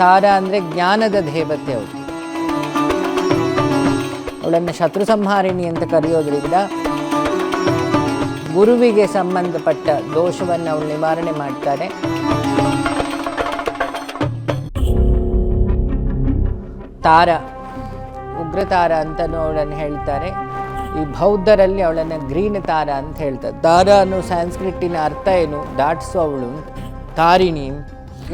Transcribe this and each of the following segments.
ತಾರ ಅಂದರೆ ಜ್ಞಾನದ ದೇವತೆ ಅವಳು ಅವಳನ್ನು ಶತ್ರು ಸಂಹಾರಿಣಿ ಅಂತ ಕರೆಯೋದ್ರಿಂದ ಗುರುವಿಗೆ ಸಂಬಂಧಪಟ್ಟ ದೋಷವನ್ನು ಅವಳು ನಿವಾರಣೆ ಮಾಡ್ತಾರೆ. ತಾರ, ಉಗ್ರತಾರ ಅಂತಲೂ ಅವಳನ್ನು ಹೇಳ್ತಾರೆ. ಈ ಬೌದ್ಧರಲ್ಲಿ ಅವಳನ್ನು ಗ್ರೀನ್ ತಾರ ಅಂತ ಹೇಳ್ತಾರೆ. ತಾರ ಅನ್ನೋ ಸ್ಯಾನ್ಸ್ಕ್ರಿಟ್ಟಿನ ಅರ್ಥ ಏನು? ದಾಟಿಸುವವಳು ತಾರಿಣಿ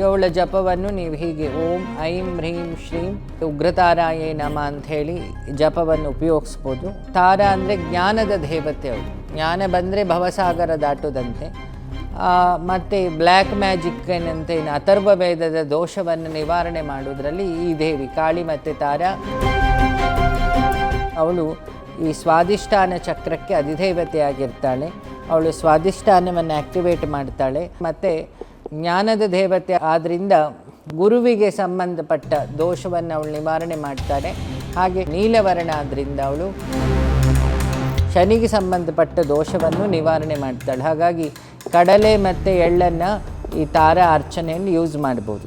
ಅವಳ ಜಪವನ್ನು ನೀವು ಹೀಗೆ ಓಂ, ಐಂ, ಹ್ರೀಂ, ಶ್ರೀಂ, ಉಗ್ರತಾರಾಯೇ ನಮ ಅಂತ ಹೇಳಿ ಜಪವನ್ನು ಉಪಯೋಗಿಸ್ಬೋದು. ತಾರ ಅಂದರೆ ಜ್ಞಾನದ ದೇವತೆ ಅವಳು ಜ್ಞಾನ ಬಂದರೆ ಭವಸಾಗರ ದಾಟುದಂತೆ. ಮತ್ತು ಬ್ಲ್ಯಾಕ್ ಮ್ಯಾಜಿಕ್ ಏನಂತ ಏನು ಅಥರ್ವ ವೇದದ ದೋಷವನ್ನು ನಿವಾರಣೆ ಮಾಡೋದ್ರಲ್ಲಿ ಈ ದೇವಿ, ಕಾಳಿ ಮತ್ತು ತಾರ. ಅವಳು ಈ ಸ್ವಾದಿಷ್ಠಾನ ಚಕ್ರಕ್ಕೆ ಅಧಿದೇವತೆಯಾಗಿರ್ತಾಳೆ. ಅವಳು ಸ್ವಾದಿಷ್ಠಾನವನ್ನು ಆಕ್ಟಿವೇಟ್ ಮಾಡ್ತಾಳೆ. ಮತ್ತು ಜ್ಞಾನದ ದೇವತೆ ಆದ್ದರಿಂದ ಗುರುವಿಗೆ ಸಂಬಂಧಪಟ್ಟ ದೋಷವನ್ನು ಅವಳು ನಿವಾರಣೆ ಮಾಡ್ತಾರೆ ಹಾಗೆ ನೀಲವರ್ಣ ಆದ್ದರಿಂದ ಅವಳು ಶನಿಗೆ ಸಂಬಂಧಪಟ್ಟ ದೋಷವನ್ನು ನಿವಾರಣೆ ಮಾಡ್ತಾಳೆ. ಹಾಗಾಗಿ ಕಡಲೆ ಮತ್ತು ಎಳ್ಳನ್ನು ಈ ತಾರ ಅರ್ಚನೆಯನ್ನು ಯೂಸ್ ಮಾಡ್ಬೋದು.